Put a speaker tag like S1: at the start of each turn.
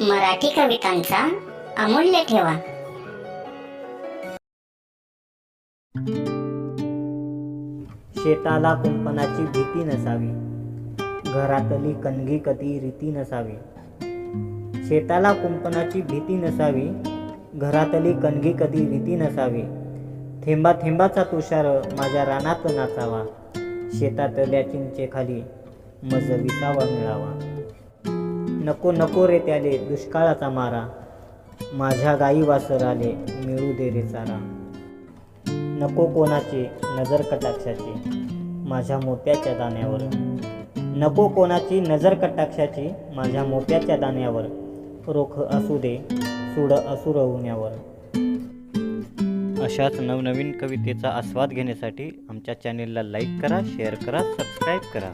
S1: मराठी कवितांचा अमूल्य ठेवा.
S2: शेताला कुंपणाची भीती नसावी. घरातली कणगी कधी रीती नसावी. शेताला कुंपणाची भीती नसावी. घरातली कणगी कधी रीती नसावी. थेंबा थेंबाचा तुषार माझ्या रानात नाचावा. शेतातल्या चिंचेखाली मज विसावा मिळावा. नको नको रे त्याले दुष्काळाचा मारा. माझ्या गाई वासराले मिळू दे रे चारा. नको कोणाची नजर कटाक्षाची माझ्या मोत्याच्या दाण्यावर. नको कोणाची नजर कटाक्षाची माझ्या मोत्याच्या दाण्यावर. रोख असू दे सुड असू रवण्यावर. अशाच नवनवीन कवितेचा आस्वाद घेण्यासाठी आमच्या चॅनेलला लाईक करा शेअर करा सबस्क्राईब करा.